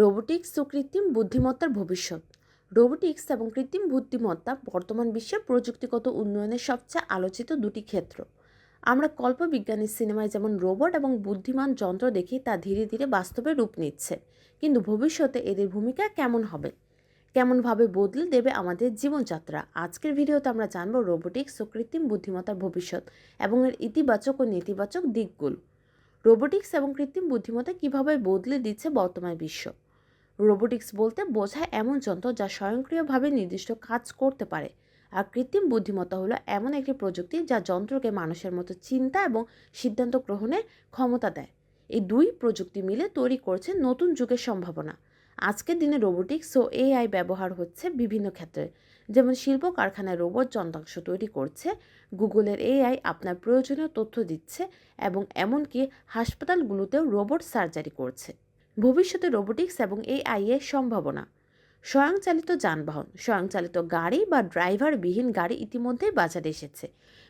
Robotics ও কৃত্রিম বুদ্ধিমত্তার ভবিষ্যৎ। রোবোটিক্স এবং কৃত্রিম বুদ্ধিমত্তা বর্তমান বিশ্বে প্রযুক্তিগত উন্নয়নের সবচেয়ে আলোচিত দুটি ক্ষেত্র। আমরা কল্পবিজ্ঞানী সিনেমায় যেমন রোবট এবং বুদ্ধিমান যন্ত্র দেখি, তা ধীরে ধীরে বাস্তবে রূপ নিচ্ছে। কিন্তু ভবিষ্যতে এদের ভূমিকা কেমন হবে? কেমনভাবে বদলে দেবে আমাদের জীবনযাত্রা? আজকের ভিডিওতে আমরা জানব রোবোটিক্স ও কৃত্রিম বুদ্ধিমত্তার ভবিষ্যৎ এবং এর ইতিবাচক ও নেতিবাচক দিকগুলো। রোবোটিক্স এবং কৃত্রিম বুদ্ধিমত্তা কীভাবে বদলে দিচ্ছে বর্তমান বিশ্ব? রোবোটিক্স বলতে বোঝায় এমন যন্ত্র যা স্বয়ংক্রিয়ভাবে নির্দিষ্ট কাজ করতে পারে। আর কৃত্রিম বুদ্ধিমত্তা হলো এমন একটি প্রযুক্তি যা যন্ত্রকে মানুষের মতো চিন্তা এবং সিদ্ধান্ত গ্রহণের ক্ষমতা দেয়। এই দুই প্রযুক্তি মিলে তৈরি করছে নতুন যুগের সম্ভাবনা। আজকের দিনে রোবোটিক্স ও এআই ব্যবহার হচ্ছে বিভিন্ন ক্ষেত্রে। যেমন শিল্প কারখানায় রোবট যন্ত্রাংশ তৈরি করছে, গুগলের এআই আপনার প্রয়োজনীয় তথ্য দিচ্ছে এবং এমনকি হাসপাতালগুলোতেও রোবট সার্জারি করছে। ভবিষ্যতে রোবোটিক্স এবং এআই এর সম্ভাবনা। স্বয়ংচালিত যানবাহন, স্বয়ংচালিত গাড়ি বা ড্রাইভারবিহীন গাড়ি ইতিমধ্যেই বাজারে এসেছে।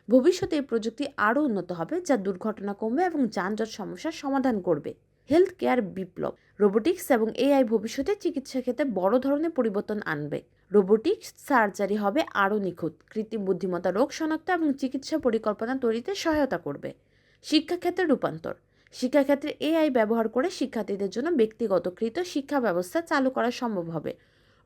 ভবিষ্যতে এই প্রযুক্তি আরও উন্নত হবে, যা দুর্ঘটনা কমবে এবং যানজট সমস্যার সমাধান করবে। হেলথ কেয়ার বিপ্লব, রোবোটিক্স এবং এআই ভবিষ্যতে চিকিৎসা ক্ষেত্রে বড় ধরনের পরিবর্তন আনবে। রোবোটিক্স সার্জারি হবে আরও নিখুঁত, কৃত্রিম বুদ্ধিমত্তা, রোগ শনাক্ত এবং চিকিৎসা পরিকল্পনা তৈরিতে সহায়তা করবে। শিক্ষাক্ষেত্রে রূপান্তর শিক্ষাক্ষেত্রে এআই ব্যবহার করে শিক্ষার্থীদের জন্য ব্যক্তিগতকৃত শিক্ষা ব্যবস্থা চালু করা সম্ভব হবে।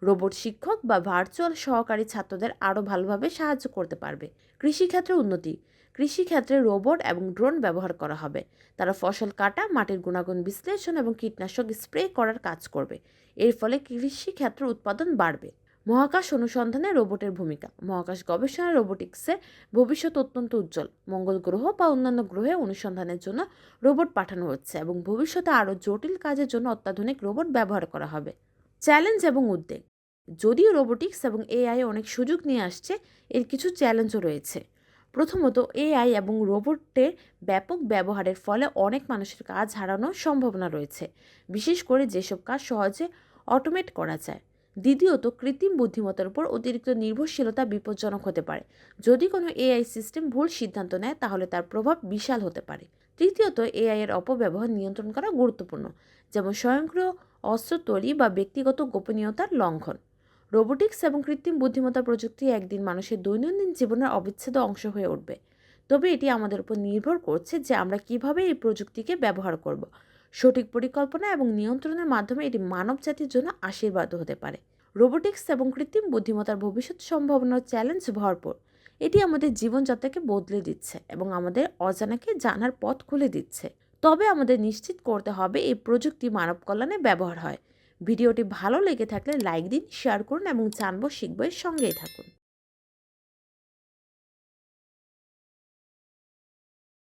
রোবট শিক্ষক বা ভার্চুয়াল সহকারী ছাত্রদের আরও ভালোভাবে সাহায্য করতে পারবে। কৃষিক্ষেত্রে উন্নতি। কৃষিক্ষেত্রে রোবট এবং ড্রোন ব্যবহার করা হবে। তারা ফসল কাটা, মাটির গুণাগুণ বিশ্লেষণ এবং কীটনাশক স্প্রে করার কাজ করবে। এর ফলে কৃষিক্ষেত্র উৎপাদন বাড়বে। মহাকাশ অনুসন্ধানে রোবটের ভূমিকা। মহাকাশ গবেষণা রোবোটিক্সের ভবিষ্যৎ অত্যন্ত উজ্জ্বল। মঙ্গল গ্রহ বা অন্যান্য গ্রহে অনুসন্ধানের জন্য রোবট পাঠানো হচ্ছে এবং ভবিষ্যতে আরও জটিল কাজের জন্য অত্যাধুনিক রোবট ব্যবহার করা হবে। চ্যালেঞ্জ এবং উদ্বেগ। যদিও রোবোটিক্স এবং এআই অনেক সুযোগ নিয়ে আসছে, এর কিছু চ্যালেঞ্জও রয়েছে। প্রথমত, এআই এবং রোবটের ব্যাপক ব্যবহারের ফলে অনেক মানুষের কাজ হারানোর সম্ভাবনা রয়েছে। বিশেষ করে যেসব কাজ সহজে অটোমেট করা যায়। দ্বিতীয়ত, কৃত্রিম বুদ্ধিমত্তার উপর অতিরিক্ত নির্ভরশীলতা বিপজ্জনক হতে পারে। যদি কোনো এআই সিস্টেম ভুল সিদ্ধান্ত নেয়, তাহলে তার প্রভাব বিশাল হতে পারে। তৃতীয়ত, এআই এর অপব্যবহার নিয়ন্ত্রণ করা গুরুত্বপূর্ণ, যেমন স্বয়ংক্রিয় অস্ত্র তৈরি বা ব্যক্তিগত গোপনীয়তার লঙ্ঘন। রোবোটিক্স এবং কৃত্রিম বুদ্ধিমত্তা প্রযুক্তি একদিন মানুষের দৈনন্দিন জীবনের অবিচ্ছেদ্য অংশ হয়ে উঠবে। তবে এটি আমাদের উপর নির্ভর করছে যে আমরা কীভাবে এই প্রযুক্তিকে ব্যবহার করব। সঠিক পরিকল্পনা এবং নিয়ন্ত্রণের মাধ্যমে এটি মানব জাতির জন্য আশীর্বাদ হতে পারে। রোবোটিক্স এবং কৃত্রিম বুদ্ধিমত্তার ভবিষ্যৎ সম্ভাবনার চ্যালেঞ্জ ভরপুর। এটি আমাদের জীবনযাত্রাকে বদলে দিচ্ছে এবং আমাদের অজানাকে জানার পথ খুলে দিচ্ছে। তবে আমাদের নিশ্চিত করতে হবে এই প্রযুক্তি মানব কল্যাণে ব্যবহার হয়। ভিডিওটি ভালো লেগে থাকলে লাইক দিন, শেয়ার করুন এবং জানব শিখব সঙ্গেই থাকুন।